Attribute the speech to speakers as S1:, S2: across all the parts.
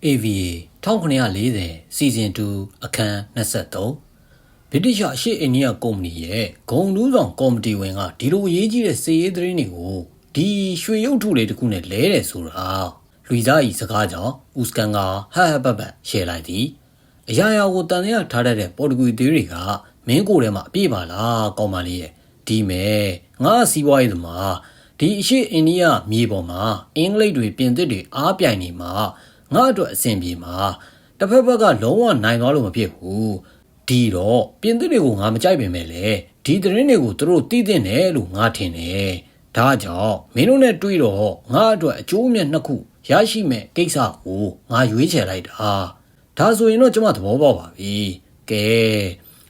S1: AVA 1940 Season 2အခန်း23ဗြိတိရှအရှေ့အိန္ဒိယကုမ္ပဏီရဲ့ဂုံတူးဆောင်ကော်မတီဝင်ကဒီလိုအရေးကြီးတဲ့စီးရေးသတင်းတွေကိုဒီရွှေရုပ်ထုလေးတစ်ခုနဲ့လဲတယ်ဆိုတာလူသားဤစကားကြောင့်ဦးစကန်ကဟဟပပရှယ်လိုက်သည်အရာရာကိုတန်ရထားတတ်တဲ့ပေါ်တူဂီသေးတွေကမင်းကိုယ်ထဲမှာအပြည့်ပါလားကောင်းပါလေရဲ့ဒီမဲ့ငါစီးပွားရေးသမားဒီအရှိအိန္ဒိယမြေပေါ်မှာအင်္ဂလိပ်တွေပြင်သစ်တွေအားပြိုင်နေမှာ ငါအတွက်အဆင်ပြေမှာတစ်ဖက်ဘက်ကလုံးဝနိုင်သွားလို့မဖြစ်ဘူးဒီတော့ပြင်သစ်တွေကိုငါမကြိုက်ပင်မဲ့လေဒီသတင်းတွေကိုသူတို့သိတဲ့တယ်လို့ငါထင်တယ်ဒါကြောင့်မင်းတို့နဲ့တွေ့တော့ငါအတွက်အကျိုးအမြတ်နှစ်ခုရရှိမဲ့ကိစ္စကိုငါရွေးချယ်လိုက်တာဒါဆိုရင်တော့ကျွန်မသဘောပေါက်ပါပြီကဲ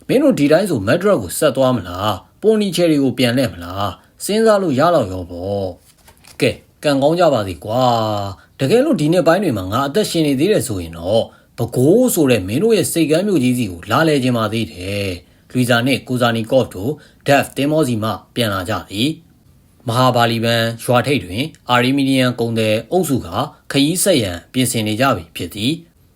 S1: မင်းတို့ဒီတိုင်းဆိုမက်ဒရက်ကိုဆက်သွားမလားပိုနီချယ်ရီကိုပြန်လဲမလားစဉ်းစားလို့ရတော့ရောပေါ့ကဲ ကံကောင်းကြပါစေကွာတကယ်လို့ဒီနေ့ပိုင်းတွေမှာငါအသက်ရှင်နေသေးတယ်ဆိုရင်တော့ဘကိုးဆိုတဲ့မင်းတို့ရဲ့စိတ်ကမ်းမျိုးကြီးစီကိုလာလဲခြင်းပါသေးတယ်လူဇာနဲ့ကိုဇာနီကော့တို့ဒက်တင်မောစီမှပြန်လာကြသည်မဟာဘာလီဘန်ရွာထိပ်တွင်အာရီမီနီယန်ကုံတဲ့အုပ်စုကခရီးဆက်ရန်ပြင်ဆင်နေကြပြီဖြစ်သည်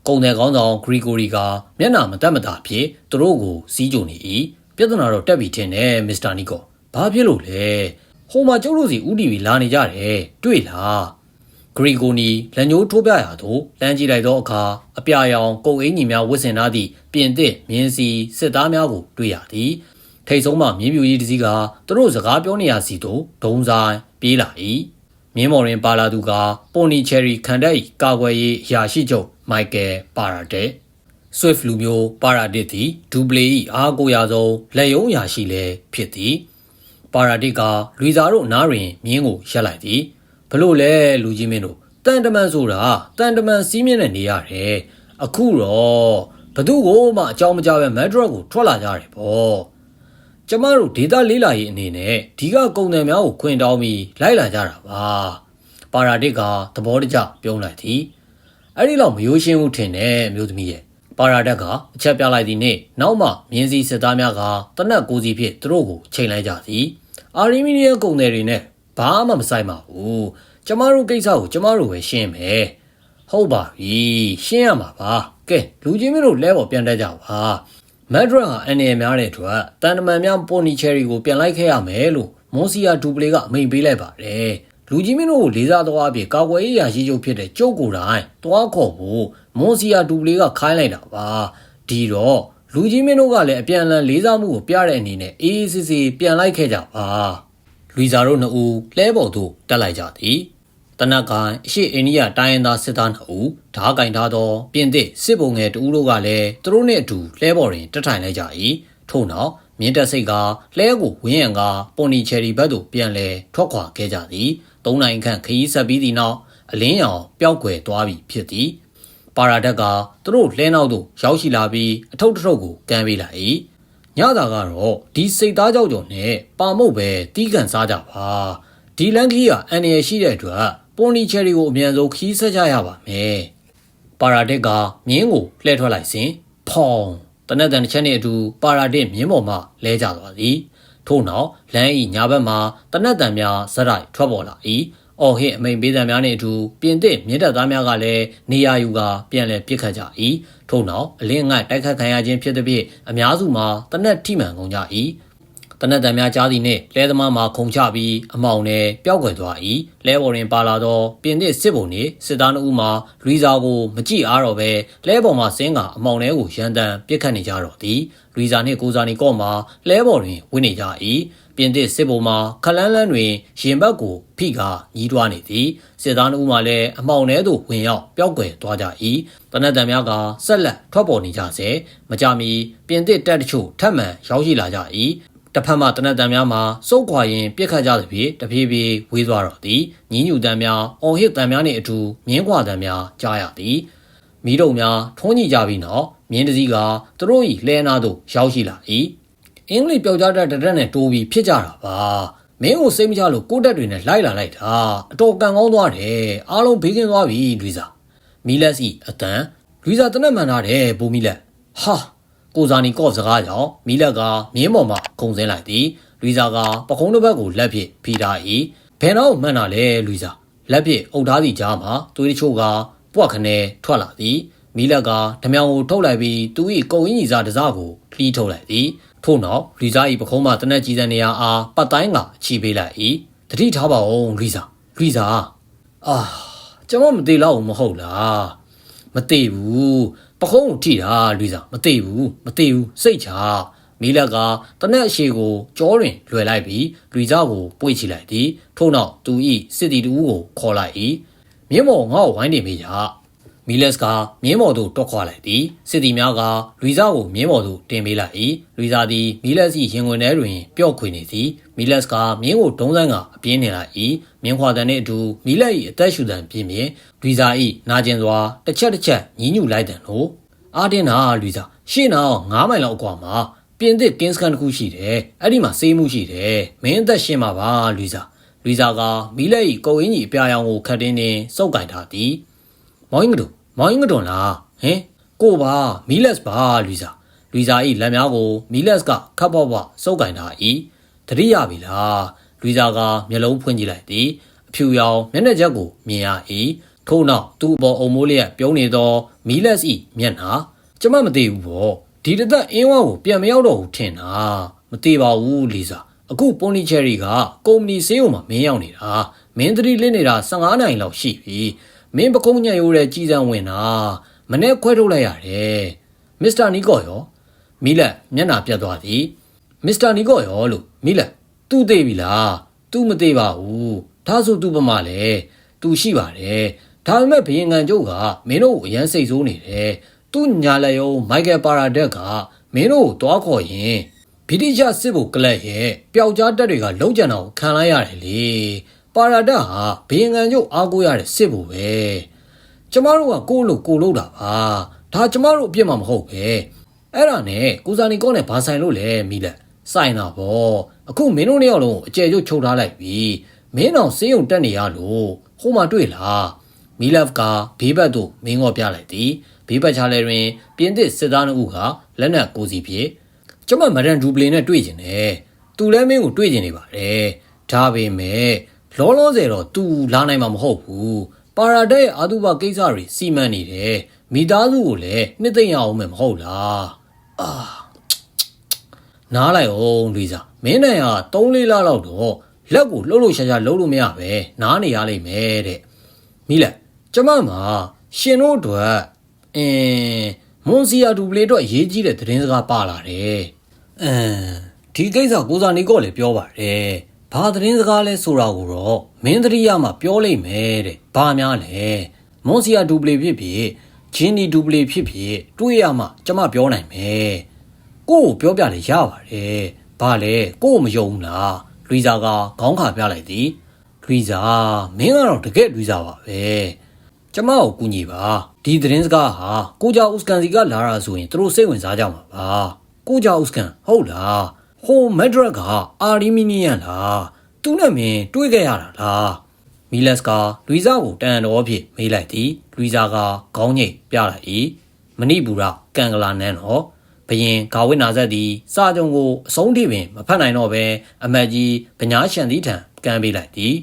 S1: ကုံတဲ့ကောင်းဆောင်ဂရီဂိုရီကမျက်နှာမတက်မတာဖြစ်သူတို့ကိုစီးကြုံနေ၏ပြဿနာတော့တက်ပြီထင်တယ်မစ္စတာနီကောဘာဖြစ်လို့လဲ ဟိုမှာကျုပ်တို့စီဦးတီဗီလာနေကြတယ်တွေ့လားဂရီဂိုနီလက်ညှိုးထိုးပြရာသို့လမ်းကြည့်လိုက်သောအခါအပြာရောင်ကုတ်အင်းကြီးများဝတ်ဆင်ထားသည့်ပြင်သစ်မြင်းစီစစ်သားများကိုတွေ့ရသည်ထိတ်ဆုံးမှမြင်းပြူကြီးတစ်စီးကသူတို့စကားပြောနေရစီသို့ဒုံဆိုင်ပြေးလာ၏မြင်းမော်ရင်ပါလာသူကပိုနီချယ်ရီခံတဲ့ကာကွယ်ရေးအရာရှိချုပ်မိုက်ကယ်ပါရာဒက် Swift လူမျိုးပါရာဒစ်သည်ဒူပလေ၏အားကိုရာဆုံးလက်ယုံရာရှိလဲဖြစ်သည် ပါရာဒစ်ကလူစားတို့နားတွင်မြင်းကိုရက်လိုက်သည်ဘလို့လဲလူကြီးမင်းတို့တန်တမန်ဆိုတာတန်တမန်စီးမြင့်နဲ့နေရတယ်အခုတော့ဘသူကိုမှအကြောင်းမကြားပဲမက်ဒရက်ကိုထွက်လာကြတယ်ပေါ့ကျမတို့ဒေတာလေးလာရေးအနေနဲ့ဒီကကုံတယ်များကိုခွင်တောင်းပြီးလိုက်လာကြတာပါပါရာဒစ်ကသဘောတကျပြုံးလိုက်သည်အဲ့ဒီလောက်မယိုးရှင်းဘူးထင်တယ်မျိုးသမီးရဲ့ပါရာဒက်ကအချက်ပြလိုက်သည်နှင့်နောက်မှမြင်းစည်းစစ်သားများကတနက်ကိုစီဖြင့်သူတို့ကိုချိန်လိုက်ကြသည် အာရီမီနီးယားကုန်တယ်တွေနဲ့ဘာမှမဆိုင်ပါဘူးကျမတို့ကိစ္စကိုကျမတို့ပဲရှင်းမယ်ဟုတ်ပါပြီရှင်းရမှာပါကဲလူချင်းမျိုးတို့လဲပေါ်ပြန်တတ်ကြပါမက်ဒရက်ဟာအန်ရများတဲ့အတွက်တန်တမန်များပိုနီချယ်ရီကိုပြန်လိုက်ခဲ့ရမယ်လို့မွန်စီယာဒူပလေကအမိန်ပေးလိုက်ပါတယ်လူကြီးမင်းတို့ကိုလေးစားသွားအပြင်ကာကွယ်ရေးရာရှိချုပ်ဖြစ်တဲ့ကျုပ်ကိုယ်တိုင်တွားခေါ်ဖို့မွန်စီယာဒူပလေကခိုင်းလိုက်တာပါဒီတော့ လူကြီးမင်းတို့ကလည်းအပြန်အလှန်လေးစားမှုကိုပြတဲ့အနေနဲ့အေးအေးဆေးဆေးပြန်လိုက်ခဲ့ကြပါလူဇာတို့နှစ်ဦးလဲပေါ်သို့တက်လိုက်ကြသည်တနက်ကိုင်အရှိအိန္ဒိယတိုင်းရင်းသားစစ်သားနှစ်ဦးဓားကင်ထားသောပြင်သစ်စစ်ဘုံငယ်တဦးတို့ကလည်းသူတို့နှင့်အတူလဲပေါ်တွင်တက်ထိုင်လိုက်ကြ၏ထို့နောက်မြင်းတက်စိတ်ကလဲကိုဝင်းရံကပွန်နီချယ်ရီဘက်သို့ပြန်လဲထွက်ခွာခဲ့ကြသည်၃နိုင်ခန့်ခရီးဆက်ပြီးသည့်နောက်အလင်းရောင်ပျောက်ကွယ်သွားပြီဖြစ်သည် ပါရာဒက်ကသူတို့လဲနောက်သို့ရောက်ရှိလာပြီးအထုပ်တစ်ထုပ်ကိုကမ်းပေးလိုက်၏ညတာကတော့ဒီစိတ်သားကြောက်ကြော်နဲ့ပါမုတ်ပဲတီးကန်စားကြပါဒီလန်ခီကအန်ရရှိတဲ့အတွက်ပွန်နီချယ်ရီကိုအမြန်ဆုံးခီးဆက်ကြရပါမယ်ပါရာဒက်ကမြင်းကိုလှည့်ထွက်လိုက်စဉ်ဖောင်းတနက်တန်တစ်ချက်နဲ့အတူပါရာဒက်မြင်းပေါ်မှလဲကျသွားသည်ထို့နောက်လမ်းဤညာဘက်မှတနက်တန်များဇက်ရိုက်ထွက်ပေါ်လာ၏ အော်ဟစ်အမိန်ပေးသံများနှင့်အတူပြင်သစ်မြင့်တက်သားများကလည်းနေရာယူကာပြန်လည်ပြစ်ခတ်ကြ၏ထို့နောက်အလင်းငိုက်တိုက်ခတ်ခံရခြင်းဖြစ်သည်ဖြင့်အများစုမှာတနက်ထိမှန်ကုန်ကြ၏ တနက်တံများကြားသည်နှင့်လဲသမားမှာခုံချပြီးအမောင်နဲ့ပျောက်ကွယ်သွား၏လဲပေါ်တွင်ပါလာသောပြင်သစ်စစ်ဗိုလ်နှင့်စစ်သားတို့မှလူစာကိုမကြည့်အားတော့ပဲလဲပေါ်မှာဆင်းကအမောင်ထဲကိုရန်တမ်းပြစ်ခတ်နေကြတော့သည်လူစာနှင့်ကိုစာနီကော့မှာလဲပေါ်တွင်ဝင်နေကြ၏ပြင်သစ်စစ်ဗိုလ်မှခလန်းလန်းတွင်ရင်ဘတ်ကိုဖိကာညီးတွားနေသည်စစ်သားတို့မှလည်းအမောင်ထဲသို့ဝင်ရောက်ပျောက်ကွယ်သွားကြ၏တနက်တံများကဆက်လက်ထွက်ပေါ်နေကြစေမကြမီပြင်သစ်တပ်တချို့ထပ်မံရောက်ရှိလာကြ၏ တစ်ဖက်မှတနက်တံများမှာစုပ်ခွာရင်ပြစ်ခတ်ကြသဖြင့်တဖြည်းဖြည်းဝေးသွားတော့သည်ညီးညူတံများအော်ဟစ်တံများနှင့်အတူမြင်းခွာတံများကြားရသည်မိတို့များထုံးကြည့်ကြပြီးနောက်မြင်းတစည်းကသူတို့၏လဲနာသို့ရောက်ရှိလာ၏အင်္ဂလိပ်ပျောက်ကြားတဲ့တရက်နဲ့တိုးပြီးဖြစ်ကြတာပါမင်းကိုစိတ်မချလို့ကိုတက်တွေနဲ့လိုက်လာလိုက်တာအတော်ကန်ကောင်းသွားတယ်အားလုံးဘေးကင်းသွားပြီလူစာမီလက်စီအတန်လူစာတနက်မှန်ထားတယ်ဘူမီလက်ဟာ ကိုဇာနီကော့စကားကြောင့်မီလက်ကမြင်းပေါ်မှာခုံစင်းလိုက်သည်လူစာကပကုံးတစ်ဘက်ကိုလက်ဖြင့်ဖိထား၏ဘယ်တော့မှန်တာလဲလူစာလက်ဖြင့်အုပ်ထားသည့်ကြားမှာသွေးတချို့ကပွက်ခနဲထွက်လာသည်မီလက်ကဓမြောင်ကိုထုတ်လိုက်ပြီးသူ၏ကုံအင်းကြီးစားတစားကိုလှီးထုတ်လိုက်သည်ထို့နောက်ရီဇာ၏ပခုံးမှတနက်ကြီးစံနေရာအားပတ်တိုင်းကချီပေးလိုက်၏တတိထားပါဦးရီဇာရီဇာအာကျွန်မမသေးတော့ဘူးမဟုတ်လားမသေးဘူး ပခုံးကိုထိတာရီဇာမသေးဘူးမသေးဘူးစိတ်ချမီလက်ကတနက်အရှိကိုကြောတွင်လွယ်လိုက်ပြီးရီဇာကိုပွေ့ချလိုက်သည်ထို့နောက်သူ၏စစ်တီတူကိုခေါ်လိုက်၏မြင်းမော်ငါ့ကိုဝိုင်းနေမိကြ မီလက်စ်ကမြင်းမော်သို့တွက်ခွာလိုက်သည်စစ်တီများကရီဇာကိုမြင်းမော်သို့တင်ပေးလိုက်၏ရီဇာသည်မီလက်စ်၏ရင်ခွင်ထဲတွင်ပျော့ခွေနေသည်မီလက်စ်ကမြင်းကိုဒုံးစမ်းကအပြင်းနေလိုက်၏မြင်းခွာတန်နှင့်အတူမီလက်၏အသက်ရှူတန်ပြင်းပြင်းရီဇာ၏နာကျင်စွာတစ်ချက်တစ်ချက်ညှဉ်းညူလိုက်တယ်လို့အာတင်နာရီဇာရှေ့နောက်9မိုင်လောက်အကွာမှာပြင်သစ်ကင်းစကန်တစ်ခုရှိတယ်အဲ့ဒီမှာစေးမှုရှိတယ်မင်းအသက်ရှင်မှာပါလူစာလူစာကမီလက်ဤကိုအင်းကြီးအပြာရောင်ကိုခတ်တင်းတင်းစုပ်ကင်ထားသည် မောင်းငတို့မောင်းငတို့လားဟင်ကိုပါမီလက်စ်ပါလူစာလူစာဤလက်များကိုမီလက်စ်ကခတ်ပေါပေါစုပ်ကင်ထား၏တတိယပြီလားလူစာကမျက်လုံးဖွင့်ကြည့်လိုက်သည်အဖြူရောင်မျက်နှာချက်ကိုမြင်ရ၏ထို့နောက်သူ့အပေါ်အုံမိုးလျက်ပြုံးနေသောမီလက်စ်ဤမျက်နှာကျမမသိဘူးပေါ့ဒီတသက်အင်းဝါကိုပြန်မရောက်တော့ဘူးထင်တာမသေးပါဘူးလီစာအခုပွန်နီချယ်ရီကကုမ္ပဏီဆေးရုံမှာမင်းရောက်နေတာမင်းသတိလစ်နေတာ15နိုင်လောက်ရှိပြီ မင်းပကုံးညံ့ရိုးတဲ့ကြီးစံဝင်တာမနေ့ခွဲထုတ်လိုက်ရတယ်မစ္စတာနီကောရောမီလက်မျက်နှာပြတ်သွားသည်မစ္စတာနီကောရောလို့မီလက်သူ့သေးပြီလားသူ့မသေးပါဘူးဒါဆိုသူ့ပမာလဲသူရှိပါတယ်ဒါပေမဲ့ဘယင်ငံကျုပ်ကမင်းတို့ကိုအရန်စိတ်ဆိုးနေတယ်သူ့ညာလက်ယုံမိုက်ကယ်ပါရာဒက်ကမင်းတို့ကိုတွားခေါ်ရင်ဗြိတိရှစစ်ဘုတ်ကလပ်ရဲ့ပျောက်ကြားတက်တွေကလုံးကြံတော့ခံလိုက်ရတယ်လေ ပါရာဒက်ဟာဘင်းငံကျုပ်အားကိုးရတဲ့စစ်ဘုတ်ပဲကျမတို့ကကိုလို့ကိုလို့တာပါဒါကျမတို့အပြစ်မှမဟုတ်ပဲအဲ့ဒါနဲ့ကိုစာနီကောနဲ့ဘာဆိုင်လို့လဲမိလက်ဆိုင်တာဗောအခုမင်းတို့နှစ်ယောက်လုံးအကျယ်ကျုပ်ချုပ်ထားလိုက်ပြီမင်းအောင်စေးုံတက်နေရလို့ဟိုမှာတွေ့လားမီလဖ်ကဘေးဘက်သို့မင်းငေါ်ပြလိုက်သည်ဘေးဘက်ချားလဲတွင်ပြင်းသစ်စစ်သားနှုတ်ကလက်နက်ကိုစီဖြစ်ကျမမဒန်ဒူပလင်နဲ့တွေ့ကျင်တယ်သူလည်းမင်းကိုတွေ့ကျင်နေပါတယ်ဒါပေမဲ့ လောလောဆယ်တော့ तू လာနိုင်မှာမဟုတ်ဘူးပါရာဒက်ရဲ့အာတုဘကိစ္စတွေစီမံနေတယ်မိသားစုကိုလည်းနှစ်သိမ့်ရအောင်မယ်မဟုတ်လားအာနားလိုက်အောင်လူစားမင်းနိုင်ဟာ3လေးလလောက်တော့လက်ကိုလှုပ်လို့ရှာရှာလှုပ်လို့မရပဲနားနေရလိမ့်မယ်တဲ့မိလက်ကျမမှာရှင်တို့အတွက်အင်းမွန်စီယာဒူပလေတော့အရေးကြီးတဲ့သတင်းစကားပါလာတယ်။အင်းဒီကိစ္စကိုစာနေကောလည်းပြောပါတယ်။ ဘာသတင်းစကားလဲဆိုတာကိုတော့မင်းသတိရမှပြောလိုက်မယ်တဲ့။ဘာများလဲ။မွန်စီယာဒူပလေဖြစ်ဖြစ်ဂျင်းနီဒူပလေဖြစ်ဖြစ်တွေးရမှကျမပြောနိုင်မယ်။ကို့ကိုပြောပြလေရပါတယ်။ဘာလဲကို့ကိုမယုံဘူးလား။လူစာကခေါင်းခါပြလိုက်သည်။လူစာမင်းကတော့တကယ်လူစာပါပဲ။ကျမကိုကူညီပါဒီသတင်းစကားဟာကိုကြောင်ဥစကန်စီကလာတာဆိုရင်သူတို့စိတ်ဝင်စားကြမှာပါကိုကြောင်ဥစကန်ဟုတ်လား ဟိုမက်ဒရက်ကအာရီမီနီယန်လားသူနဲ့မင်းတွေးခဲ့ရတာလားမီလက်စ်ကလူဇာကိုတန်တော်ဖြစ်မေးလိုက်သည်လူဇာကခေါင်းညိတ်ပြလိုက်၏မဏိပူရကန်ကလာနန်းတော်ဘရင်ဂါဝိနာဆက်သည်စာကြုံကိုအဆုံးထိပင်မဖတ်နိုင်တော့ပဲအမတ်ကြီးဗညာရှန်သီးထံကမ်းပေးလိုက်သည်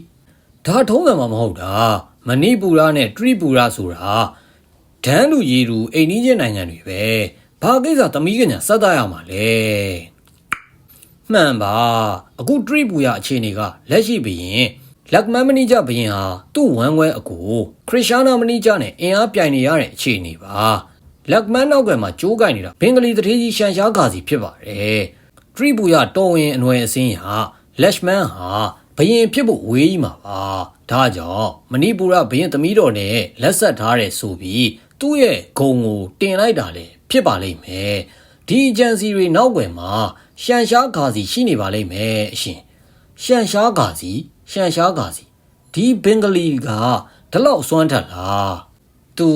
S1: ဒါထုံးတယ်မှာမဟုတ်တာမဏိပူရနဲ့ထရိပူရဆိုတာဒန်းလူရီလူအိမ်နီးချင်းနိုင်ငံတွေပဲဘာကိစ္စသမီးကညာစက်သားရမှာလဲ မှန်ပါအခုထရိပူရအခြေအနေကလက်ရှိဘရင်လက်မန်မနီဂျာဘရင်ဟာသူ့ဝမ်းခွဲအကူခရစ်ယာနာမနီဂျာနဲ့အင်အားပြိုင်နေရတဲ့အခြေအနေပါလက်မန်နောက်ကမှာကြိုးကင်နေတာဘင်္ဂလီတထေးကြီးရှန်ရှားဂါစီဖြစ်ပါတယ်ထရိပူရတော်ဝင်အနွယ်အစင်းဟာလက်မန်ဟာဘရင်ဖြစ်ဖို့ဝေးကြီးမှာပါဒါကြောင့်မဏိပူရဘရင်သမီးတော်နဲ့လက်ဆက်ထားတဲ့ဆိုပြီးသူ့ရဲ့ဂုံကိုတင်လိုက်တာလေဖြစ်ပါလိမ့်မယ်ဒီအဂျန်စီတွေနောက်ွယ်မှာ ရှန်ရှားဂါစီရှိနေပါလိမ့်မယ်အရှင်ရှန်ရှားဂါစီရှန်ရှားဂါစီဒီဘင်္ဂလီကဒီလောက်စွမ်းထက်လားသူ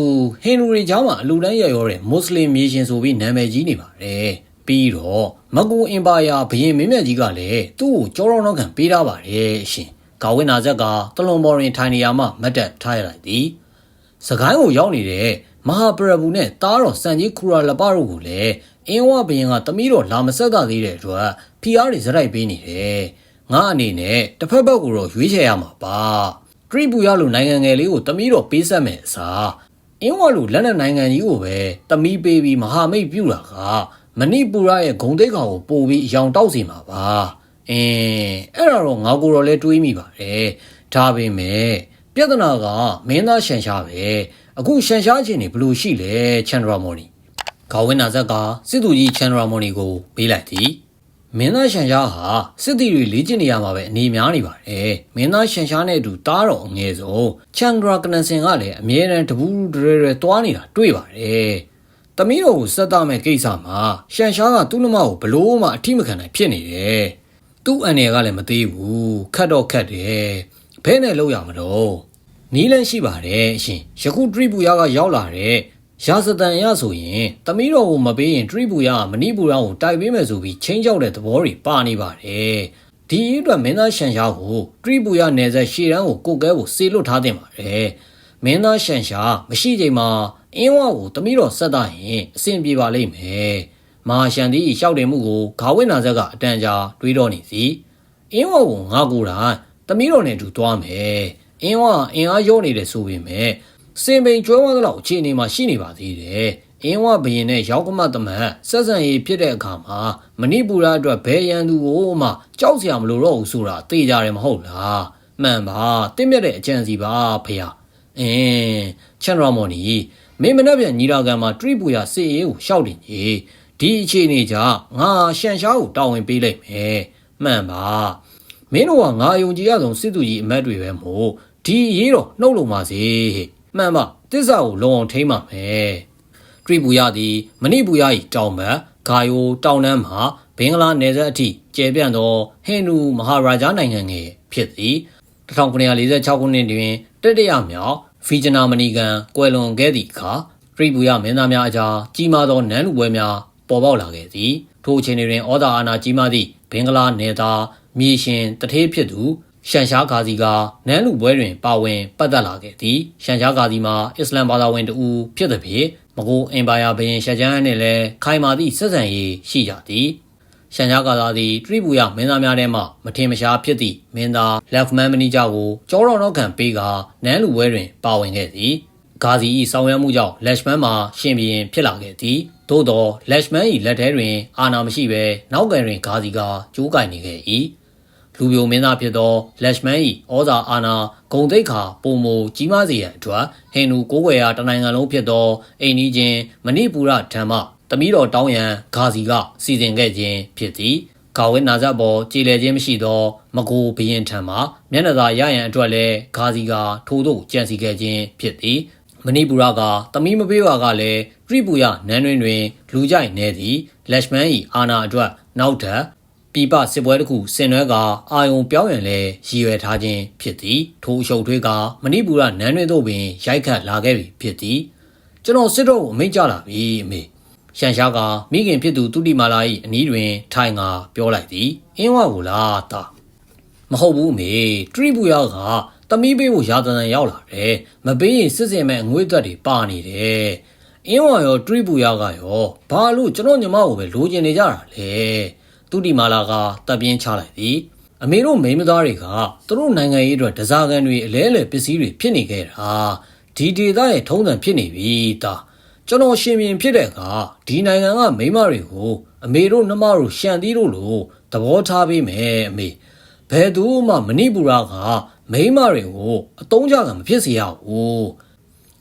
S1: ဟိန္ဒူတွေကျောင်းမှာအလူတန်းရရောတဲ့မွတ်စလင်မြေရှင်ဆိုပြီးနာမည်ကြီးနေပါတယ်ပြီးတော့မကူအင်ပါယာဘရင်မင်းမြတ်ကြီးကလည်းသူ့ကိုကြောတော်နောက်ခံပေးထားပါတယ်အရှင်ဂါဝိနာဇက်ကတလွန်ဘော်ရင်ထိုင်နေရမှမတ်တက်ထားရလိုက်သည်စကိုင်းကိုရောက်နေတဲ့မဟာပရဘူးနဲ့တားတော်စံကြီးခူရာလပတို့ကိုလည်း အင်းဝဘရင်ကတမီးတော်လာမဆက်တာသေးတဲ့အတွက်ဖီအားတွေဇရိုက်ပေးနေတယ်ငါအနေနဲ့တစ်ဖက်ဘက်ကိုတော့ရွေးချယ်ရမှာပါထရိပူရလိုနိုင်ငံငယ်လေးကိုတမီးတော်ပေးဆက်မယ်အစားအင်းဝလူလက်နက်နိုင်ငံကြီးကိုပဲတမီးပေးပြီးမဟာမိတ်ပြုတာကမဏိပူရရဲ့ဂုံတိတ်ခါကိုပို့ပြီးအယောင်တောက်စီမှာပါအင်းအဲ့ဒါတော့ငါကိုယ်တော့လဲတွေးမိပါတယ်ဒါပေမဲ့ပြဿနာကမင်းသားရှန်ရှားပဲအခုရှန်ရှားခြင်းနေဘလို့ရှိလဲချန်ဒရာမော်နီ ခေါဝင်းနာဇက်ကစစ်သူကြီးချန်ဒရာမော်နီကိုပေးလိုက်သည်မင်းသားရှန်ရှားဟာစစ်တီတွေလေ့ကျင့်နေရမှာပဲအနေများနေပါတယ်မင်းသားရှန်ရှားနဲ့အတူတားတော်အငယ်ဆုံးချန်ဒရာကနန်စင်ကလည်းအမြဲတမ်းတပူးဒရဲရဲတွားနေတာတွေ့ပါတယ်တမီးတော်ကိုစက်သားမဲ့ကိစ္စမှာရှန်ရှားကသူ့နှမကိုဘလို့မှအထိမခံနိုင်ဖြစ်နေတယ်သူ့အန်နယ်ကလည်းမသေးဘူးခတ်တော့ခတ်တယ်ဘဲနဲ့လောက်ရမလို့နီးလန်းရှိပါတယ်အရှင်ယခုထရီပူယာကရောက်လာတဲ့ ရာဇတန်ရဆိုရင်တမီးတော်ကိုမပေးရင်ထရီပူယာကမဏိပူရကိုတိုက်ပေးမယ်ဆိုပြီးချင်းကြောက်တဲ့သဘောတွေပါနေပါတယ်ဒီအတွက်မင်းသားရှန်ရှားကိုထရီပူယာနယ်ဆက်ရှေ့တန်းကိုကိုကဲကိုစေလွတ်ထားတင်ပါတယ်မင်းသားရှန်ရှားမရှိချိန်မှာအင်းဝကိုတမီးတော်ဆက်တာရင်အဆင်ပြေပါလိမ့်မယ်မဟာရှန်သည်ရှောက်တယ်မှုကိုဂါဝိနာဇက်ကအတန်ကြာတွေးတော့နေစီအင်းဝကိုငါကိုယ်တိုင်တမီးတော်နဲ့အတူသွားမယ်အင်းဝအင်အားရောနေတယ်ဆိုပေမဲ့ စင်ပိန်ကျွဲဝန်းသလောက်အခြေအနေမှာရှိနေပါသေးတယ်အင်းဝဘရင်နဲ့ရောက်ကမတမန်ဆက်ဆံရေးဖြစ်တဲ့အခါမှာမဏိပူရအတွက်ဘယ်ရန်သူကိုမှကြောက်စရာမလိုတော့ဘူးဆိုတာသိကြတယ်မဟုတ်လားမှန်ပါတင့်မြတ်တဲ့အကြံစီပါဖေဟာအင်းချန်ရမော်နီမင်းမနှက်ပြန်ညီလာခံမှာထရီပူရစေရေးကိုရှောက်တင်ကြီးဒီအခြေအနေကြောင့်ငါရှန်ရှားကိုတာဝန်ပေးလိုက်မယ်မှန်ပါမင်းတို့ကငါယုံကြည်ရဆုံးစစ်သူကြီးအမတ်တွေပဲမို့ဒီရေးတော့နှုတ်လုံပါစေ မှန်ပါတစ္ဆာကိုလုံအောင်ထိမ့်ပါမယ်ထရီပူရသည်မဏိပူရ၏တောင်ဘက်ဂါယိုတောင်တန်းမှာဘင်္ဂလားနယ်စပ်အထိကျယ်ပြန့်သောဟိန္ဒူမဟာရာဂျာနိုင်ငံငယ်ဖြစ်သည်1946ခုနှစ်တွင်တတိယမြောက်ဖီဂျနာမနီကန်ကွယ်လွန်ခဲ့သည့်အခါထရီပူရမင်းသားများအကြားကြီးမားသောနန်းလူပွဲများပေါ်ပေါက်လာခဲ့သည်ထိုအချိန်တွင်ဩဒါအာနာကြီးမားသည့်ဘင်္ဂလားနယ်သားမြေရှင်တထေးဖြစ်သူ ရှန်ရှားဂါဇီကနန်းလူပွဲတွင်ပါဝင်ပတ်သက်လာခဲ့သည်ရှန်ရှားဂါဇီမှာအစ္စလမ်ဘာသာဝင်တူဖြစ်သည်ဖြင့်မကိုအင်ပါယာဘရင်ရှာဂျန်နှင့်လည်းခိုင်မာသည့်ဆက်ဆံရေးရှိကြသည်ရှန်ရှားဂါဇာသည်ထရီပူရမင်းသားများထဲမှမထင်မရှားဖြစ်သည့်မင်းသားလက်ဖမန်မနီဂျာကိုကြောတော်နောက်ခံပေးကနန်းလူပွဲတွင်ပါဝင်ခဲ့သည်ဂါဇီ၏ဆောင်ရွက်မှုကြောင့်လက်ရှ်မန်မှာရှင်ဘီရင်ဖြစ်လာခဲ့သည်သို့သောလက်ရှ်မန်၏လက်ထဲတွင်အာဏာမရှိဘဲနောက်ကန်တွင်ဂါဇီကကျိုးကင်နေခဲ့၏ လူပြိုမင်းသားဖြစ်သောလက်ရှ်မန်၏ဩဇာအာဏာဂုံတိတ်ခါပုံမူကြီးမားစေရန်အတွက်ဟိန္ဒူကိုးကွယ်ရာတနိုင်ငံလုံးဖြစ်သောအိန္ဒိချင်းမဏိပူရဓမ္မတမီတော်တောင်းရန်ဂါဇီကစီစဉ်ခဲ့ခြင်းဖြစ်သည်ဂါဝင်းနာဇတ်ပေါ်ကြည်လည်ခြင်းမရှိသော မကိုဘရင်ထံမှမျက်နှာသာရရန်အတွက်လည်းဂါဇီကထိုးသို့ကြံစီခဲ့ခြင်းဖြစ်သည်မဏိပူရကတမီမပေးဝါကလည်းပြိပူရနန်းတွင်တွင် လူကြိုက်နေသည်လက်ရှ်မန်၏အာနာအတွက်နောက်ထပ် ပြည်ပစစ်ပွဲတစ်ခုဆင်နွှဲကအာယုံပြောင်းရန်လဲရည်ရွယ်ထားခြင်းဖြစ်သည်ထိုအရှုပ်ထွေးကမဏိပူရနန်းတွင်သို့ပင်ရိုက်ခတ်လာခဲ့ပြီဖြစ်သည်ကျွန်တော်စစ်တော့ကိုအမိန့်ကြလာပြီအမေရှန်ရှားကမိခင်ဖြစ်သူတုတိမာလာ၏အနီးတွင် ထိုင်ကပြောလိုက်သည်အင်းဝကိုလားတာမဟုတ်ဘူးမေထရီဘူယာကတမီးပေးဖို့ရာဇသံရောက်လာတယ်မပေးရင်စစ်စင်မဲ့အငွေ့သက်တွေပါနေတယ်အင်းဝရောထရီဘူယာကရောဘာလို့ကျွန်တော်ညီမကိုပဲလိုချင်နေကြတာလဲ တုတိမာလာကတပ်ပြင်းချလိုက်သည်အမေတို့မိန်းမသားတွေကသူတို့နိုင်ငံရေးအတွက်ဒဇာကန်တွေအလဲအလဲပစ္စည်းတွေဖြစ်နေခဲ့တာဒီဒေသရဲ့ထုံးစံဖြစ်နေပြီတာကျွန်တော်ရှင်ပြန်ဖြစ်တဲ့အခါဒီနိုင်ငံကမိန်းမတွေကိုအမေတို့နှမတို့ရှန်သီးတို့လိုသဘောထားပေးမယ်အမေဘယ်သူမှမဏိပူရကမိန်းမတွေကိုအတုံးကြကမဖြစ်စေရဘူး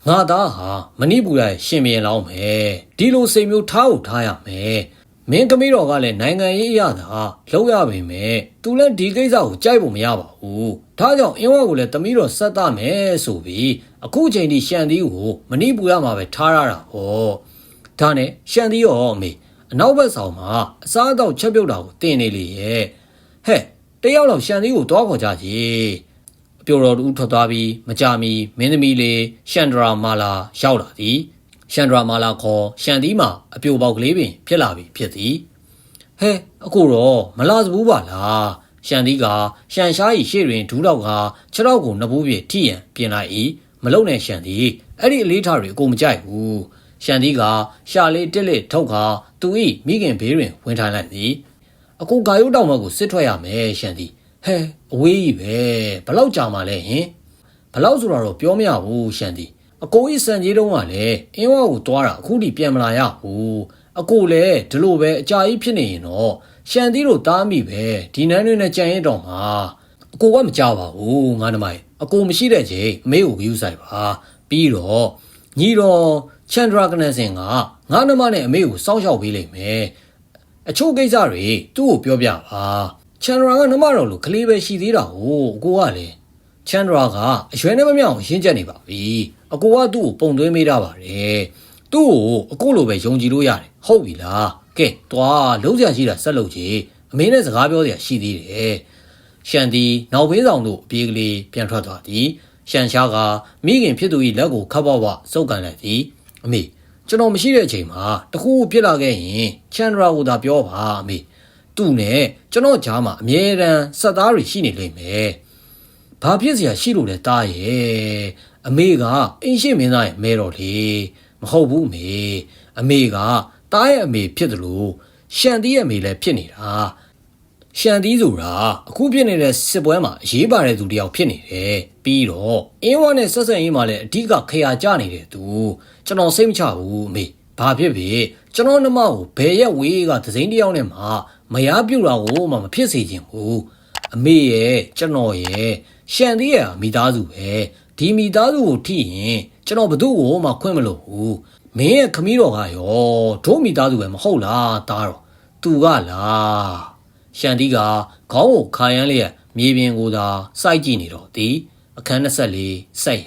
S1: ငါသားဟာမဏိပူရရဲ့ရှင်ပြန်လောင်းမယ်ဒီလိုစိတ်မျိုးထားဖို့ထားရမယ် မင်းကမေးတော်ကလည်းနိုင်ငံရေးအရသာလောက်ရပါမယ်သူလည်းဒီကိစ္စကိုကြိုက်ဖို့မရပါဘူးဒါကြောင့်အင်းဝကိုလည်းတမီးတော်ဆက်သားမယ်ဆိုပြီးအခုချိန်ထိရှန်သီးကိုမဏိပူရမှာပဲထားရတာဟောဒါနဲ့ရှန်သီးရောအမေအနောက်ဘက်ဆောင်မှာအစားအသောက်ချက်ပြုတ်တာကိုတင်နေလေရဲ့ဟဲ့တယောက်လောက်ရှန်သီးကိုတွားခေါ်ကြကြီးအပြိုတော်တူထွက်သွားပြီးမကြမီမင်းသမီးလေးရှန်ဒရာမာလာရောက်လာသည် ရှန်ဒရာမာလာခေါ်ရှန်သီးမှာအပြိုပေါက်ကလေးပင် ဖြစ်လာပြီဖြစ်သည်ဟဲအခုတော့မလာစဘူးပါလားရှန်သီးကရှန်ရှား၏ရှေ့တွင်ဒူးတော့ကခြေထောက်ကိုနှစ်ဘူးပြည့်ထိရန်ပြင်လိုက်၏မလုံနဲ့ရှန်သီးအဲ့ဒီအလေးထားတွေအကုန်မကြိုက်ဘူးရှန်သီးကရှာလေးတစ်လက်ထုတ်ခါသူ၏မိခင်ဘေးတွင်ဝင်ထိုင်လိုက်သည်အကူကာယုတ်တောင်ဘက်ကိုစစ်ထွက်ရမယ်ရှန်သီးဟဲအဝေးကြီးပဲဘလောက်ကြာမှလဲဟင်ဘလောက်ဆိုတော့ပြောမရဘူးရှန်သီး အကိုကြီးစံကြီးတုံးကလည်းအင်းဝါကိုသွားတာအခုထိပြန်မလာရဘူးအကိုလည်းဒီလိုပဲအကြာကြီးဖြစ်နေရင်တော့ရှန်သီးတို့တားမိပဲဒီနန်းတွေနဲ့ကြံရင်တော့မှာအကိုကမကြောက်ပါဘူးငါနမိုင်အကိုမရှိတဲ့ချိန်အမေကိုဂယူဆိုင်ပါပြီးတော့ညီတော်ချန်ဒရာကနန်စင်ကငါနမနဲ့အမေကိုစောင့်ရှောက်ပေးလိမ့်မယ်အချို့ကိစ္စတွေသူ့ကိုပြောပြပါချန်ဒရာကနမတော်လို့ကလေးပဲရှိသေးတာကိုအကိုကလည်းချန်ဒရာကအရွယ်နဲ့မမြောင်ရင်းချက်နေပါပြီ အကိုကသူ့ကိုပုံသွင်းမိတာပါတယ်သူ့ကိုအကိုလိုပဲယုံကြည်လို့ရတယ်ဟုတ်ပြီလားကဲသွားလုံးစရာရှိတာဆက်လုပ်ကြည့်အမေနဲ့စကားပြောစရာရှိသေးတယ်ရှန်ဒီနောက်ဘေးဆောင်တို့အပြေးကလေးပြန်ထွက်သွားသည်ရှန်ရှားကမိခင်ဖြစ်သူ၏လက်ကိုခပ်ပွားပွားစုပ်ကန်လိုက်သည်အမေကျွန်တော်မရှိတဲ့အချိန်မှာတခုခုဖြစ်လာခဲ့ရင်ချန်ဒရာကိုသာပြောပါအမေသူ့နဲ့ကျွန်တော်ကြားမှာအမြဲတမ်းဆက်သားတွေရှိနေလိမ့်မယ်။ဘာဖြစ်စရာရှိလို့လဲတားရဲ့ အမေကအင်းရှိမင်းသားရဲ့မဲတော်လေမဟုတ်ဘူးအမေအမေကတားရဲ့အမေဖြစ်တယ်လို့ရှန်တီးရဲ့အမေလည်းဖြစ်နေတာရှန်တီးဆိုတာအခုဖြစ်နေတဲ့စစ်ပွဲမှာအရေးပါတဲ့သူတစ်ယောက်ဖြစ်နေတယ်ပြီးတော့အင်းဝါနဲ့ဆက်ဆက်ရေးမှာလည်းအဓိကခရာကြနေတဲ့သူကျွန်တော်စိတ်မချဘူးအမေဘာဖြစ်ဖြစ်ကျွန်တော်နှမကိုဘယ်ရက်ဝေးကသစိမ်းတစ်ယောက်နဲ့မှမရပြုတ်တာကိုမှမဖြစ်စေချင်ဘူးအမေရဲ့ကျွန်တော်ရဲ့ရှန်သေးရမိသားစုပဲ ဒီမိသားစုကိုထိရင်ကျွန်တော်ဘသူ့ကိုမှခွင့်မလို့ဘူးမင်းရဲ့ခမီးတော်ကရောတို့မိသားစုပဲမဟုတ်လားတားတော့သူကလားရှန်တီးကခေါင်းကိုခါရမ်းလျက်မြေပြင်ကိုသာစိုက်ကြည့်နေတော့သည်အခန်း24စိုက်ရ